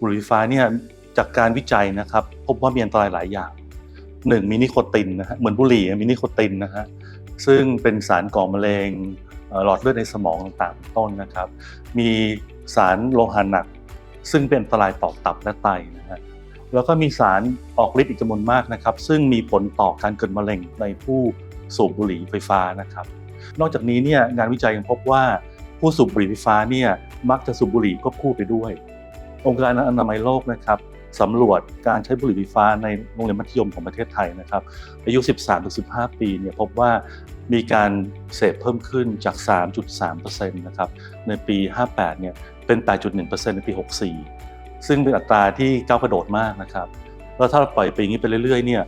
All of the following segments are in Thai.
บุหรี่ไฟฟ้าเนี่ยจากการวิจัยนะครับ พบว่ามีอันตรายหลายอย่างหนึ่งมีนิโคตินนะฮะเหมือนบุหรี่มีนิโคตินนะฮะซึ่งเป็นสารก่อมะเร็งหลอดเลือดในสมองต่างๆต้นนะครับ มีสารโลหะหนัก ซึ่งเป็นอันตรายต่อตับและไตนะฮะแล้วก็มีสารออกฤทธิ์อีกจำนวนมากนะครับ ซึ่งมีผลต่อการเกิดมะเร็งในผู้สูบบุหรี่ไฟฟ้านะครับ นอกจากนี้เนี่ยงานวิจัยยังพบว่าผู้สูบบุหรี่ไฟฟ้าเนี่ยมักจะสูบบุหรี่ควบคู่ไปด้วย องค์การอนามัยโลกนะครับสำรวจการใช้บุหรี่ไฟฟ้าในโรงเรียนมัธยมของประเทศไทยนะครับ อายุ 13-15 ปีเนี่ยพบว่ามีการเสพเพิ่มขึ้นจาก 3.3%นะครับในปี 58 เนี่ยเป็น 8.1%ในปี 64 ซึ่งเป็นอัตราที่ก้าวกระโดดมากนะครับ แล้วถ้าเราปล่อยไปอย่างนี้ไปเรื่อยๆ เนี่ย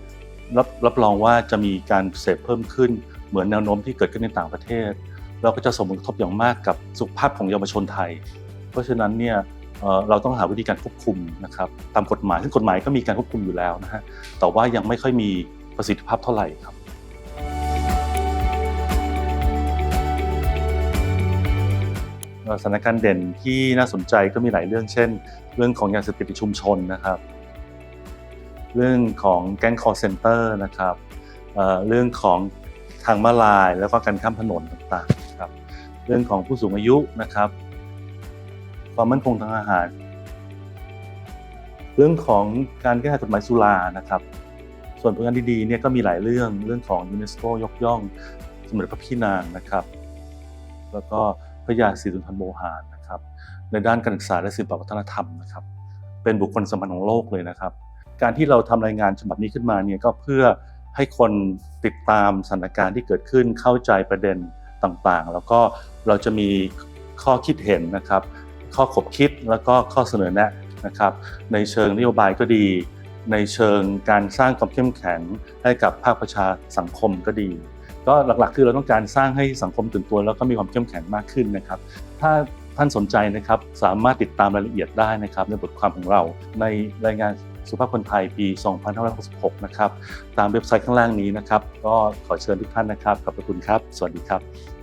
รับรับรองว่าจะมีการเสพเพิ่มขึ้นเหมือนแนวโน้มที่เกิดขึ้นในต่างประเทศเราก็จะส่งผลกระทบอย่างมากกับสุขภาพของเยาวชนไทย เพราะฉะนั้นเนี่ย เราต้องหาวิธีการควบคุมนะครับตามกฎหมายซึ่งกฎหมายก็มีการควบคุมอยู่แล้วนะฮะแต่ว่ายังไม่ค่อยมีประสิทธิภาพเท่าไหร่ครับสถานการณ์เด่นที่น่าสนใจก็มีหลายเรื่องเช่น เรื่องของยาเสพติดในชุมชนนะครับ เรื่องของแก๊งคอร์เซนเตอร์นะครับเรื่องของทางมาลายแล้วก็การข้ามถนนต่างๆนะครับเรื่องของผู้สูงอายุนะครับ ความมั่นคงทางอาหาร เรื่องของการแก้ไขกฎหมายสุรานะครับ ส่วนผลงานดีๆเนี่ยก็มีหลายเรื่องเรื่องของยูเนสโกยกย่องสมเด็จพระพี่นางนะครับ แล้วก็พระยาศรีสุนทรโมหารนะครับ ในด้านการศึกษาและศิลปวัฒนธรรมนะครับ เป็นบุคคลสำคัญของโลกเลยนะครับ การที่เราทำรายงานฉบับนี้ขึ้นมาเนี่ยก็เพื่อให้คนติดตามสถานการณ์ที่เกิดขึ้นเข้าใจประเด็นต่างๆ แล้วก็เราจะมีข้อคิดเห็นนะครับ ข้อขบคิดแล้วก็ข้อเสนอแนะนะครับในเชิงนโยบายก็ดี ในเชิงการสร้างความเข้มแข็งให้กับภาคประชาสังคมก็ดี ก็หลักๆคือเราต้องการสร้างให้สังคมตื่นตัว แล้วก็มีความเข้มแข็งมากขึ้นนะครับ ถ้าท่านสนใจนะครับสามารถติดตามรายละเอียดได้นะครับในบทความของเราในรายงานสุภาพคนไทยปี 2566 นะครับ ตามเว็บไซต์ข้างล่างนี้นะครับ ก็ขอเชิญทุกท่านนะครับ ขอบพระคุณครับ สวัสดีครับ